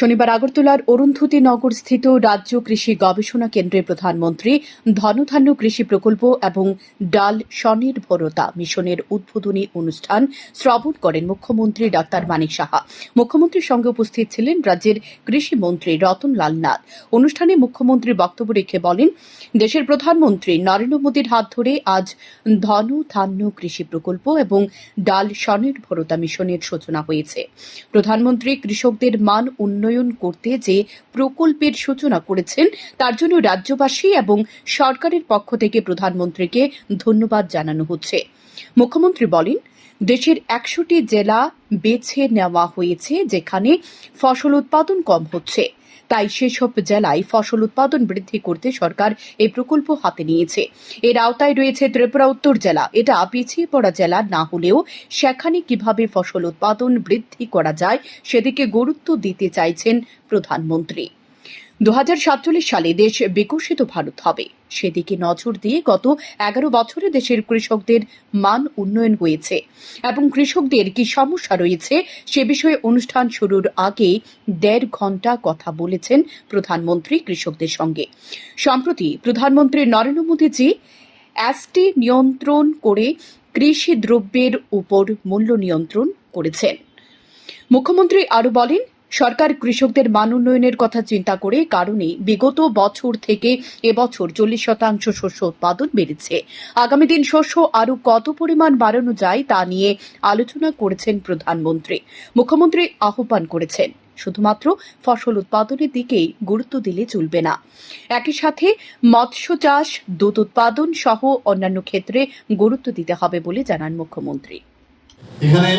শনিবার আগরতলার অরুন্ধতী নগর স্থিত রাজ্য কৃষি গবেষণা কেন্দ্রে প্রধানমন্ত্রী ধনধান্য কৃষি প্রকল্প এবং ডাল স্বনির্ভরতা মিশনের উদ্বোধনী অনুষ্ঠান শ্রবণ করেন মুখ্যমন্ত্রী ডাক্তার মানিক সাহা। মুখ্যমন্ত্রীর সঙ্গে উপস্থিত ছিলেন রাজ্যের কৃষিমন্ত্রী রতনলাল নাথ। অনুষ্ঠানে মুখ্যমন্ত্রী বক্তব্য রেখে বলেন, দেশের প্রধানমন্ত্রী নরেন্দ্র মোদীর হাত ধরে আজ ধন ধান্য কৃষি প্রকল্প এবং ডাল স্বনির্ভরতা মিশনের সূচনা হয়েছে। প্রধানমন্ত্রী কৃষকদের মান উন্নয়ন করতে যে প্রকল্পের সূচনা করেছেন, তার জন্য রাজ্যবাসী এবং সরকারের পক্ষ থেকে প্রধানমন্ত্রীকে ধন্যবাদ জানানো হচ্ছে। মুখ্যমন্ত্রী বলেন, দেশের একশোটি জেলা বেছে নেওয়া হয়েছে যেখানে ফসল উৎপাদন কম হচ্ছে। তাই সেসব জেলায় ফসল উৎপাদন বৃদ্ধি করতে সরকার এই প্রকল্প হাতে নিয়েছে। এর আওতায় রয়েছে ত্রিপুরা উত্তর জেলা। এটা পিছিয়ে পড়া জেলা, না হলেও সেখানে কীভাবে ফসল উৎপাদন বৃদ্ধি করা যায় সেদিকে গুরুত্ব দিতে চাইছেন প্রধানমন্ত্রী। দু হাজার সাতচল্লিশ সালে দেশ বিকশিত ভারত হবে। সেদিকে নজর দিয়ে গত এগারো বছরে দেশের কৃষকদের মান উন্নয়ন হয়েছে এবং কৃষকদের কি সমস্যা রয়েছে সে বিষয়ে অনুষ্ঠান শুরুর আগে দেড় ঘণ্টা কথা বলেছেন প্রধানমন্ত্রী কৃষকদের সঙ্গে। সম্প্রতি প্রধানমন্ত্রী নরেন্দ্র মোদীজি অ্যাসটি নিয়ন্ত্রণ করে কৃষি দ্রব্যের উপর মূল্য নিয়ন্ত্রণ করেছেন। মুখ্যমন্ত্রী আরও বলেন সরকার কৃষকদের মান উন্নয়নের কথা চিন্তা করে কারণে বিগত বছর থেকে এবছর চল্লিশ শতাংশ শস্য উৎপাদন বেড়েছে। আগামী দিন শস্য আরও কত পরিমাণ বাড়ানো যায় তা নিয়ে আলোচনা করেছেন প্রধানমন্ত্রী। মুখ্যমন্ত্রী আহ্বান করেছেন, শুধুমাত্র ফসল উৎপাদনের দিকেই গুরুত্ব দিলে চলবে না। একই সাথে মৎস্য চাষ, দুধ উৎপাদন সহ অন্যান্য ক্ষেত্রে গুরুত্ব দিতে হবে বলে জানান মুখ্যমন্ত্রী। এখানে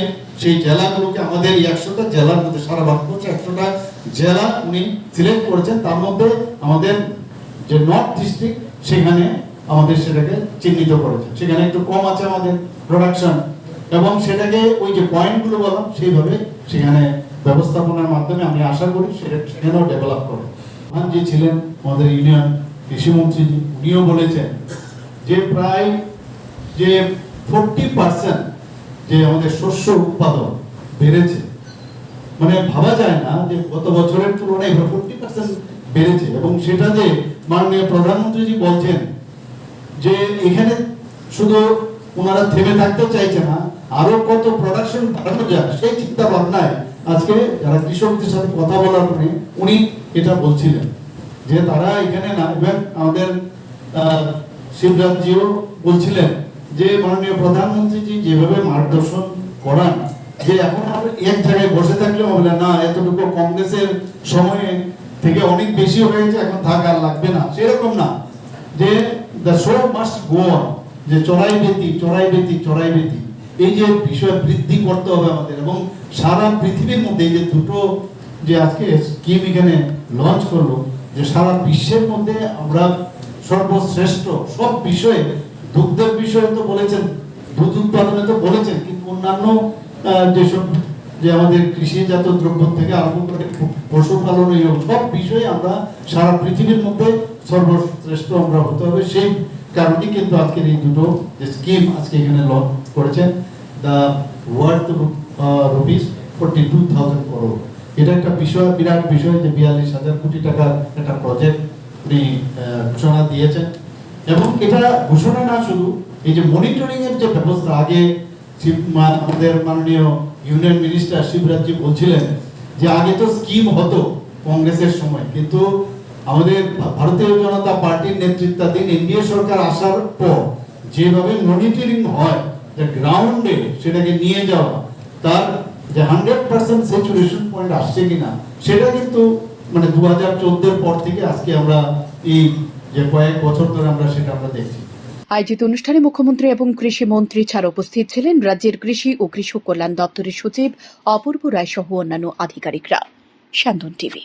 সেই জেলাগুলোকে আমাদের একশোটা জেলার মধ্যে, সারা ভারতবর্ষে একশোটা জেলা উনি সিলেক্ট করেছেন। তার মধ্যে আমাদের যে নর্থ ডিস্ট্রিক্ট সেখানে আমাদের সেটাকে চিহ্নিত করেছেন। সেখানে একটু কম আছে আমাদের প্রোডাকশন এবং সেটাকে ওই যে পয়েন্টগুলো বললাম, সেইভাবে সেখানে ব্যবস্থাপনার মাধ্যমে আমি আশা করি সেটা সেখানেও ডেভেলপ করে প্রধান যে ছিলেন আমাদের ইউনিয়ন কৃষিমন্ত্রী, উনিও বলেছেন যে প্রায় যে ফোরটি পার্সেন্ট যে আমাদের শস্য উৎপাদন বেড়েছে। মানে ভাবা যায় না যে গত বছরের তুলনায় ফোরটি পার্সেন্ট বেড়েছে এবং সেটা যে মাননীয় প্রধানমন্ত্রীজি বলছেন যে এখানে শুধু ওনারা থেমে থাকতে চাইছে না, আরও কত প্রোডাকশন বাড়ানো যায় সেই চিন্তা ভাবনায় আজকে যারা কৃষকদের সাথে কথা বলার পরে উনি এটা বলছিলেন যে তারা এখানে না আমাদের শিবরাজজিও বলছিলেন যে মাননীয় প্রধানমন্ত্রীজি যেভাবে মার্গদর্শন করান, যে এখন এক জায়গায় বসে থাকলেও বলে না এতটুকু কংগ্রেসের সময়ে থেকে অনেক বেশি হয়েছে এখন থাক আর লাগবে না। সেরকম না। যে the show must go on যে চড়াই বেতি চড়াই বেতি চড়াই বেতি। এই যে বিষয় বৃদ্ধি করতে হবে আমাদের, এবং সারা পৃথিবীর মধ্যে এই যে দুটো যে আজকে স্কিম এখানে লঞ্চ করল, যে সারা বিশ্বের মধ্যে আমরা সর্বশ্রেষ্ঠ সব বিষয়ে দুগ্ধের বিষয়ে তো বলেছেন, দুধ উৎপাদনে তো বলেছেন, কিন্তু অন্যান্য যেসব যে আমাদের কৃষিজাত দ্রব্য থেকে আরম্ভ করে পশুপালন, এই সব বিষয়ে আমরা সারা পৃথিবীর মধ্যে সর্বশ্রেষ্ঠ আমরা হতে হবে। সেই কারণে কিন্তু আজকের এই দুটো যে স্কিম আজকে এখানে লঞ্চ করেছেন the world rupees forty two thousand crore এটা একটা বিষয়, বিরাট বিষয় যে বিয়াল্লিশ হাজার কোটি টাকার একটা প্রজেক্ট উনি ঘোষণা দিয়েছেন। এবং এটা ঘোষণা না শুধু, এই যে মনিটরিং এর যে ব্যবস্থা, আগে আমাদের মাননীয় ইউনিয়ন মিনিস্টার শিবরাজজি বলছিলেন যে আগে তো স্কিম হতো কংগ্রেসের সময়, কিন্তু আমাদের ভারতীয় জনতা পার্টির নেতৃত্বাধীন এনডিএ সরকার আসার পর যেভাবে মনিটরিং হয়, যে গ্রাউন্ডে সেটাকে নিয়ে যাওয়া, তার যে হান্ড্রেড পার্সেন্ট স্যাচুরেশন পয়েন্ট আসছে কিনা, সেটা কিন্তু মানে দু হাজার পর থেকে আজকে আমরা এই যে কয়েক বছর ধরে আমরা সেটা আমরা দেখছি। আয়োজিত অনুষ্ঠানে মুখ্যমন্ত্রী এবং কৃষি মন্ত্রী ছাড়া উপস্থিত ছিলেন রাজ্যের কৃষি ও কৃষক কল্যাণ দপ্তরের সচিব অপূর্ব রায় সহ অন্যান্য আধিকারিকরা। স্যান্দন টিভি।